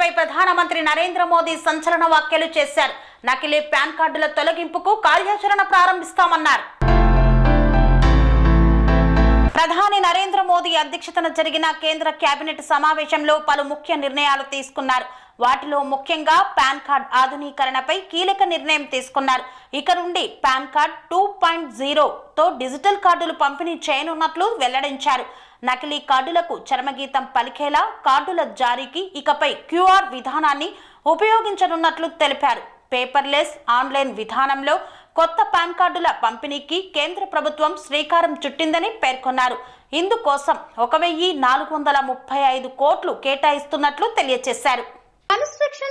పై ప్రధానమంత్రి నరేంద్ర మోదీ సంచలన వ్యాఖ్యలు చేశారు. నకిలీ పాన్ కార్డుల తొలగింపుకు కార్యాచరణ ప్రారంభిస్తామన్నారు. ప్రధాని నరేంద్ర మోదీ అధ్యక్షతన జరిగిన కేంద్ర కేబినెట్ సమావేశంలో పలు ముఖ్య నిర్ణయాలు తీసుకున్నారు. వాటిలో ముఖ్యంగా పాన్ కార్డ్ ఆధునీకరణపై కీలక నిర్ణయం తీసుకున్నారు. ఇక నుండి పాన్ కార్డ్ టూ పాయింట్ జీరోతో డిజిటల్ కార్డులు పంపిణీ చేయనున్నట్లు వెల్లడించారు. నకిలీ కార్డులకు చరమగీతం పలికేలా కార్డుల జారీకి ఇకపై క్యూఆర్ విధానాన్ని ఉపయోగించనున్నట్లు తెలిపారు. పేపర్లెస్ ఆన్లైన్ విధానంలో కొత్త పాన్ కార్డుల పంపిణీకి కేంద్ర ప్రభుత్వం శ్రీకారం చుట్టిందని పేర్కొన్నారు. ఇందుకోసం ఒక వెయ్యి నాలుగు వందల ముప్పై ఐదు కోట్లు కేటాయిస్తున్నట్లు తెలియజేశారు